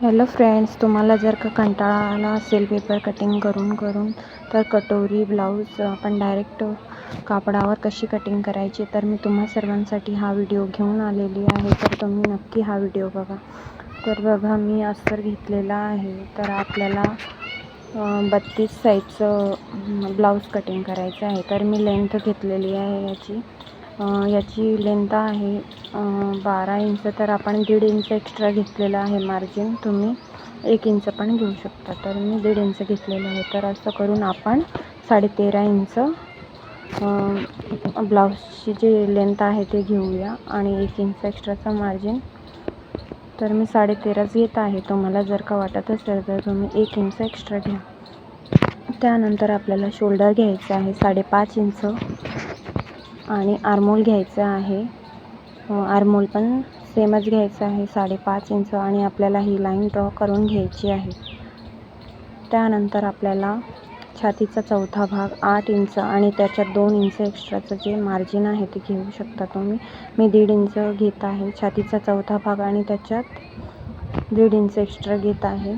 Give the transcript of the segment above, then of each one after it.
Hello friends तुम्हाला जर का कंटाळा आला असेल पेपर कटिंग करून करून तर कटोरी ब्लाऊज आपण डायरेक्ट कापडावर कशी कटिंग करायची तर मी तुम्हा सर्वांसाठी हा व्हिडिओ घेऊन आलेली आहे. तर तुम्ही नक्की हा व्हिडिओ बघा. तर बघा मी अस्तर घेतलेला आहे. तर आपल्याला बत्तीस साईजचं ब्लाऊज कटिंग करायचं आहे. तर मी लेंथ घेतलेली आहे याची. याची लेंथ आहे बारा इंच. तर आपण दीड इंच एक्स्ट्रा घेतलेलं आहे मार्जिन तुम्ही एक इंच पण घेऊ शकता. तर मी दीड इंच घेतलेलं आहे. तर असं करून आपण साडेतेरा इंच ब्लाऊजची जी लेंथ आहे ते घेऊया. आणि एक इंच एक्स्ट्राचा मार्जिन तर मी साडेतेराच घेत आहे. तुम्हाला जर का वाटत असेल तर तुम्ही एक इंच एक्स्ट्रा घ्या. त्यानंतर आपल्याला शोल्डर घ्यायचं आहे. साडेपाच इंच. आणि आरमोल घ्यायचं आहे. हो, आरमोल पण सेमच घ्यायचं आहे साडेपाच इंच आणि आपल्याला ही लाईन ड्रॉ करून घ्यायची आहे. त्यानंतर आपल्याला छातीचा चौथा भाग आठ इंच आणि त्याच्यात दोन इंच एक्स्ट्राचं जे मार्जिन आहे ते घेऊ शकता तुम्ही. मी दीड इंच घेत आहे छातीचा चौथा भाग आणि त्याच्यात दीड इंच एक्स्ट्रा घेत आहे.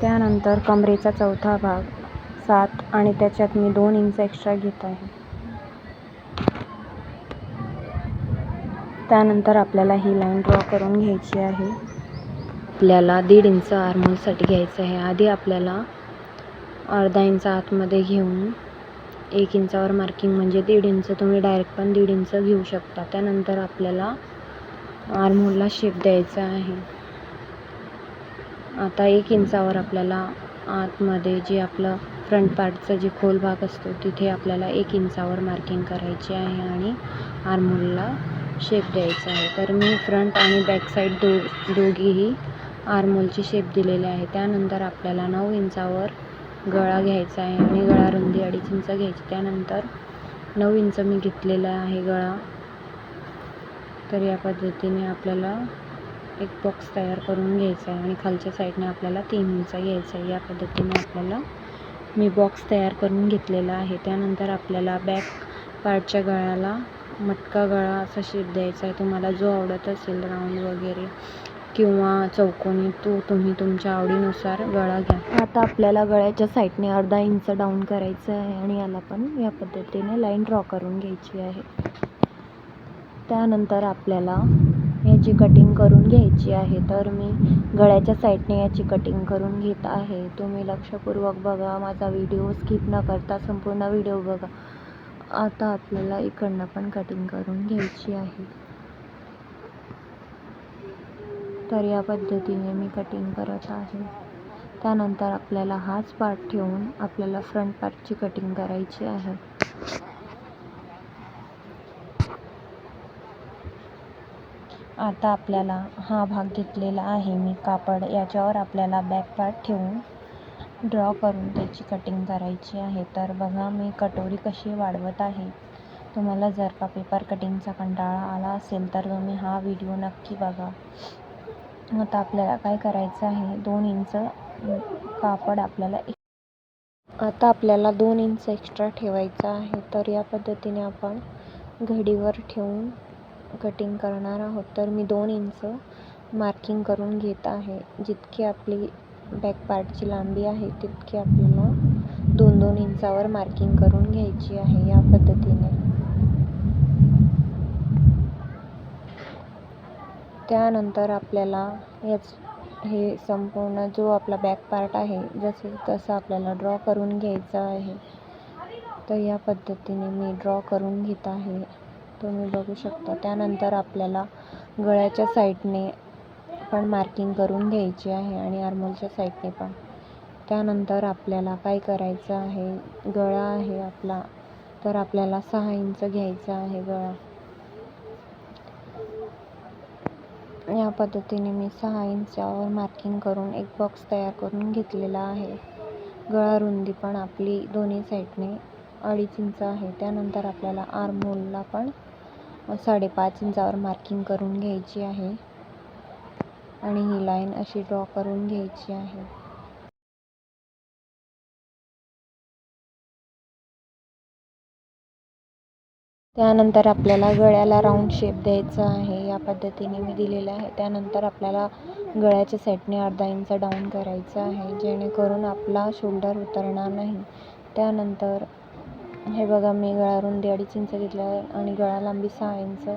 त्यानंतर कमरेचा चौथा भाग. सात आणि त्याच्यात मी दोन इंच एक्स्ट्रा घेत आहे. त्यानंतर आपल्याला ही लाईन ड्रॉ करून घ्यायची आहे. आपल्याला दीड इंच आर्मोलसाठी घ्यायचं आहे. आधी आपल्याला अर्धा इंच आतमध्ये घेऊन एक इंचावर मार्किंग म्हणजे दीड इंच तुम्ही डायरेक्ट पण दीड इंच घेऊ शकता. त्यानंतर आपल्याला आर्मोलला शेप द्यायचा आहे. आता एक इंचावर आपल्याला आतमध्ये जे आपलं फ्रंट पार्टचा जे खोल भाग असतो तिथे आपल्याला एक इंचावर मार्किंग करायची आहे आणि आर्मोलला शेप द्यायचा आहे. तर मी फ्रंट आणि बॅक साईड दो दोघीही आर्मोलची शेप दिलेली आहे. त्यानंतर आपल्याला नऊ इंचावर गळा घ्यायचा आहे आणि गळा रुंदी अडीच इंच घ्यायची. त्यानंतर नऊ इंच मी घेतलेला आहे गळा. तर या पद्धतीने आपल्याला एक बॉक्स तयार करून घ्यायचा आहे आणि खालच्या साईडने आपल्याला तीन इंच घ्यायचं आहे. या पद्धतीने आपल्याला मी बॉक्स तयार करून घेतलेला आहे. त्यानंतर आपल्याला बॅक पार्टच्या गळ्याला मटका गळा असा शेप द्यायचा आहे. तुम्हाला जो आवडत असेल राऊंड वगैरे किंवा चौकोनी तो तुम्ही तुमच्या आवडीनुसार गळा घ्या. आता आपल्याला गळ्याच्या साईडने अर्धा इंच डाऊन करायचं आहे आणि याला पण या पद्धतीने लाईन ड्रॉ करून घ्यायची आहे. त्यानंतर आपल्याला याची कटिंग करून घ्यायची आहे. तर मी गळ्याच्या साईडने याची कटिंग करून घेत आहे. तुम्ही लक्षपूर्वक बघा माझा व्हिडिओ स्किप न करता संपूर्ण व्हिडिओ बघा. आता आपल्याला इकडनं पण कटिंग करून घ्यायची आहे. तर या पद्धतीने मी कटिंग करत आहे. त्यानंतर आपल्याला हाच पार्ट ठेवून आपल्याला फ्रंट पार्टची कटिंग करायची आहे. आता आपल्याला हा भाग घेतलेला आहे. मी कापड याच्यावर आपल्याला बॅक पार्ट ठेवून ड्रॉ करून त्याची कटिंग करायची आहे. तर बघा मी कटोरी कशी वाढवत आहे. तुम्हाला जर का पेपर कटिंगचा कंटाळा आला असेल तर तुम्ही हा व्हिडिओ नक्की बघा. आता आपल्याला काय करायचं आहे? दोन इंच कापड आपल्याला आता आपल्याला दोन इंच एक्स्ट्रा ठेवायचा आहे. तर या पद्धतीने आपण घडीवर ठेवून कटिंग करणार आहोत तर मी दोन इंच मार्किंग करून घेत आहे. जितकी आपली बॅक पार्टची लांबी आहे तितकी आपल्याला दोन दोन इंचावर मार्किंग करून घ्यायची आहे या पद्धतीने. त्यानंतर आपल्याला याच हे संपूर्ण जो आपला बॅक पार्ट आहे जसं तसं आपल्याला ड्रॉ करून घ्यायचं आहे. तर या पद्धतीने मी ड्रॉ करून घेत आहे. तुम्ही बघू शकता. त्यानंतर आपल्याला गळ्याच्या साईडने पण मार्किंग करून घ्यायची आहे आणि आर्मोलच्या साईडने पण. त्यानंतर आपल्याला काय करायचं आहे? गळा आहे आपला. तर आपल्याला सहा इंच घ्यायचा आहे गळा. या पद्धतीने मी सहा इंचावर मार्किंग करून एक बॉक्स तयार करून घेतलेला आहे. गळा रुंदी पण आपली दोन्ही साईडने अडीच इंच आहे. त्यानंतर आपल्याला आर्मोलला पण साडेपाच इंचावर मार्किंग करून घ्यायची आहे. आणि ही लाईन अशी ड्रॉ करून घ्यायची आहे. त्यानंतर आपल्याला गळ्याला राऊंड शेप द्यायचा आहे. या पद्धतीने मी दिलेलं आहे. त्यानंतर आपल्याला गळ्याच्या सेटने अर्धा इंच डाऊन करायचं आहे. जेणेकरून आपला शोल्डर उतरणार नाही. त्यानंतर हे बघा मी गळा रुंदी अडीच इंच घेतला आहे आणि गळा लांबी सहा इंच.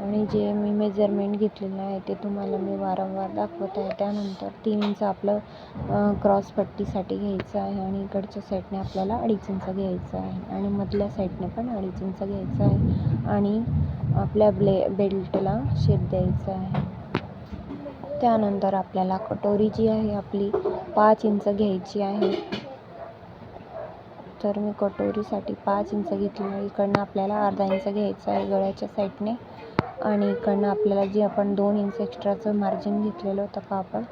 आणि जे मी मेजरमेंट घेतलेलं आहे ते तुम्हाला मी वारंवार दाखवत आहे. त्यानंतर तीन इंच आपलं क्रॉस पट्टीसाठी घ्यायचं आहे आणि इकडच्या साईडने आपल्याला अडीच इंच घ्यायचं आहे. आणि मधल्या साईडने पण अडीच इंच घ्यायचं आहे. आणि आपल्या ब्ले बेल्टला शेप द्यायचा आहे. त्यानंतर आपल्याला कटोरी जी आहे आपली पाच इंच घ्यायची आहे. तर मी कटोरीसाठी पाच इंच घेतली आहे. इकडनं आपल्याला अर्धा इंच घ्यायचं आहे गळ्याच्या साईडने. आणि इकडनं आपल्याला जे आपण दोन इंच एक्स्ट्राचं मार्जिन घेतलेलं होतं कापड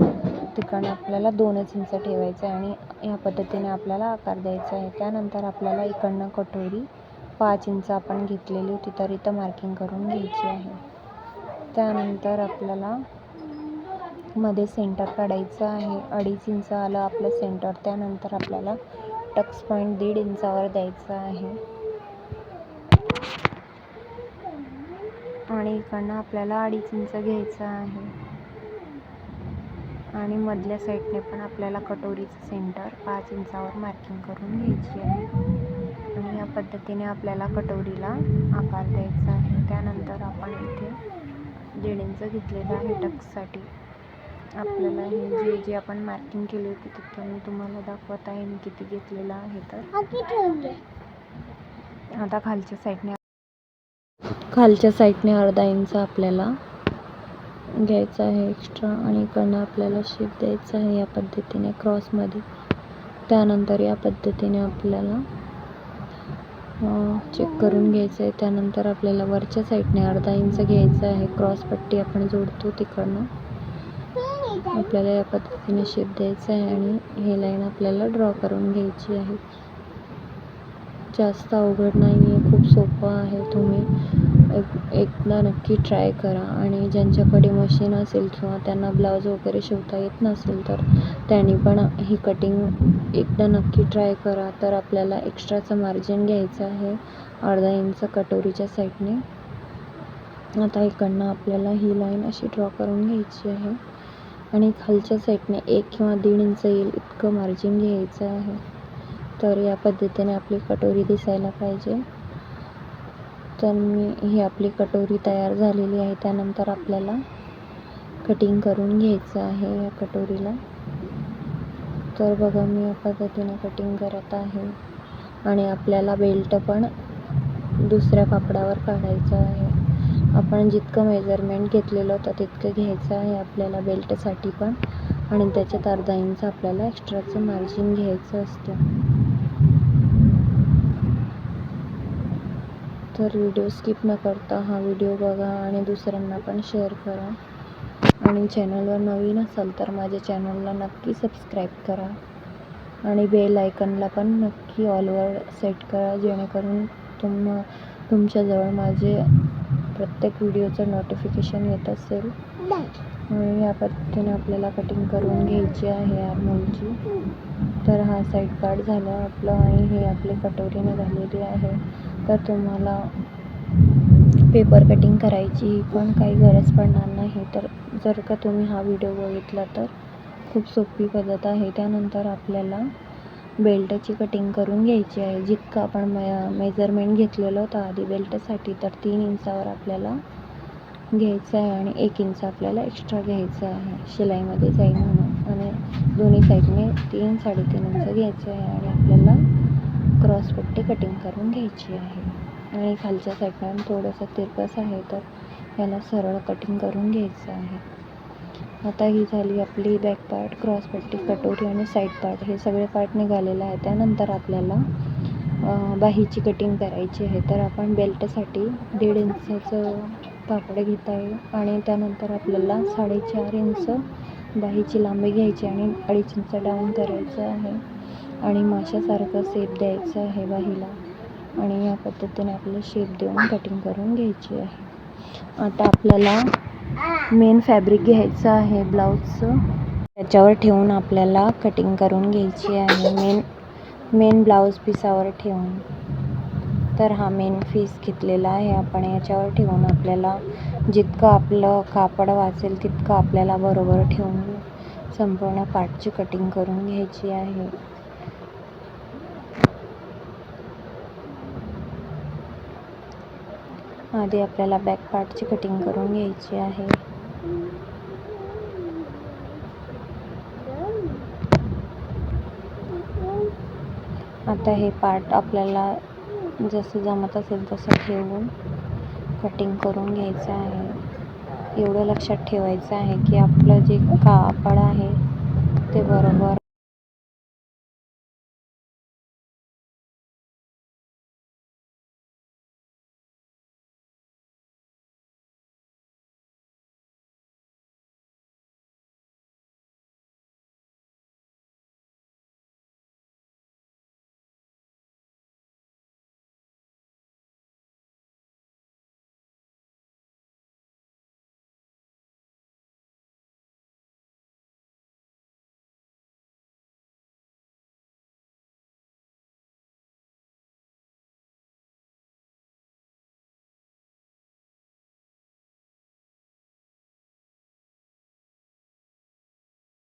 तिकडनं आपल्याला दोनच इंच ठेवायचं आहे. आणि या पद्धतीने आपल्याला आकार द्यायचा आहे. त्यानंतर आपल्याला इकडनं कटोरी पाच इंच आपण घेतलेली होती तर इथं मार्किंग करून घ्यायची आहे. त्यानंतर आपल्याला मध्ये सेंटर काढायचं आहे. अडीच इंच आलं आपलं सेंटर त्यानंतर आपल्याला टक्स पॉईंट दीड इंचावर द्यायचं आहे. आणि इकडनं आपल्याला अडीच इंच घ्यायचं आहे. आणि मधल्या साईडने पण आपल्याला कटोरीचं सेंटर पाच इंचावर मार्किंग करून घ्यायची आहे. आणि या पद्धतीने आपल्याला कटोरीला आकार द्यायचा आहे. त्यानंतर आपण इथे दीड इंच घेतलेलं आहे टक्ससाठी. आपल्याला हे जे जे आपण मार्किंग केली होती तिथं मी तुम्हाला दाखवत आहे. मी किती घेतलेलं आहे तर. आता खालच्या साईडने खालच्या साईडने अर्धा इंच आपल्याला घ्यायचं आहे एक्स्ट्रा आणि इकडनं आपल्याला शेप द्यायचं आहे या पद्धतीने क्रॉसमध्ये त्यानंतर या पद्धतीने आपल्याला चेक करून घ्यायचं आहे. त्यानंतर आपल्याला वरच्या साईडने अर्धा इंच घ्यायचं आहे. क्रॉस पट्टी आपण जोडतो तिकडनं. आपल्याला या पद्धतीने शेप द्यायचा आहे आणि हे लाईन आपल्याला ड्रॉ करून घ्यायची आहे. जास्त अवघड नाही आहे खूप सोपं आहे. तुम्ही एक एकदा नक्की ट्राय करा. आणि ज्यांच्याकडे मशीन असेल किंवा त्यांना ब्लाऊज वगैरे शिवता येत नसेल तर त्यांनी पण ही कटिंग एकदा नक्की ट्राय करा. तर आपल्याला एक्स्ट्राचं मार्जिन घ्यायचं आहे अर्धा इंच कटोरीच्या साईडने आता इकडनं आपल्याला ही लाईन अशी ड्रॉ करून घ्यायची आहे. आणि खालच्या साईडने एक किंवा दीड इंच येईल इतकं मार्जिन घ्यायचं आहे. तर या पद्धतीने आपली कटोरी दिसायला पाहिजे. तर मी ही आपली कटोरी तयार झालेली आहे. त्यानंतर आपल्याला कटिंग करून घ्यायचं आहे या कटोरीला. तर बघा मी या पद्धतीने कटिंग करत आहे. आणि आपल्याला बेल्ट पण दुसऱ्या कापडावर काढायचं आहे. आपण जितकं मेजरमेंट घेतलेलं होतं तितकं घ्यायचं आहे आपल्याला बेल्टसाठी पण. आणि त्याच्यात अर्धा इंच आपल्याला एक्स्ट्राचं मार्जिन घ्यायचं असतं. तर व्हिडिओ स्किप न करता हा व्हिडिओ बघा आणि दुसऱ्यांना पण शेअर करा. आणि चॅनलवर नवीन असाल तर माझ्या चॅनलला नक्की सबस्क्राईब करा. आणि बेल आयकनला पण नक्की ऑलवर सेट करा जेणेकरून तुम तुमच्याजवळ माझे प्रत्येक व्हिडिओचं नोटिफिकेशन येत असेल. आणि या पद्धतीने आपल्याला कटिंग करून घ्यायची आहे आर्मोलची तर हा साईड पार्ट झाला आपलं आणि हे आपली कटोरीने झालेली आहे. तर तुम्हाला पेपर कटिंग करायची पण काही गरज पडणार नाही. तर जर का तुम्ही हा व्हिडिओ बघितला तर खूप सोपी पद्धत आहे. त्यानंतर आपल्याला बेल्टची कटिंग करून घ्यायची आहे. जितकं आपण मे मेजरमेंट घेतलेलं होतं आधी बेल्टसाठी तर तीन इंचावर आपल्याला घ्यायचं आहे आणि एक इंच आपल्याला एक्स्ट्रा घ्यायचं आहे. शिलाईमध्ये जाईल म्हणून. आणि दोन्ही साईडने तीन साडेतीन इंच घ्यायचं आहे आणि आपल्याला क्रॉस पट्टी कटिंग करून घ्यायची आहे. आणि खालच्या साईडनं थोडंसं तिरकस आहे तर याला सरळ कटिंग करून घ्यायचं आहे. आता ही झाली आपली बॅक पार्ट क्रॉस पट्टी कटोरी आणि साईड पार्ट हे सगळे पार्ट निघालेले आहे त्यानंतर आपल्याला बाहीची कटिंग करायची आहे. तर आपण बेल्टसाठी दीड इंचाचं कापड घेत आहे. आणि त्यानंतर आपल्याला साडेचार इंच बाहीची लांबी घ्यायची आणि अडीच इंच डाऊन करायचं आहे. आणि माशासारखं शेप द्यायचं आहे बाहीला. आणि या पद्धतीने आपलं शेप देऊन कटिंग करून घ्यायची आहे. आता आपल्याला मेन फॅब्रिक घ्यायचं आहे ब्लाऊजचं. त्याच्यावर ठेवून आपल्याला कटिंग करून घ्यायची आहे. मेन मेन ब्लाऊज पिसावर ठेवून. तर हा मेन पीस घेतलेला आहे. आपण याच्यावर ठेवून आपल्याला जितकं आपलं कापड वाचेल तितकं आपल्याला बरोबर ठेवून संपूर्ण पार्टची कटिंग करून घ्यायची आहे. आधी आपल्याला बॅक पार्टची कटिंग करून घ्यायची आहे. आता हे पार्ट आपल्याला जसं जमत असेल तसं ठेवून कटिंग करून घ्यायचं आहे. एवढं लक्षात ठेवायचं आहे की आपलं जे कापड आहे ते बरोबर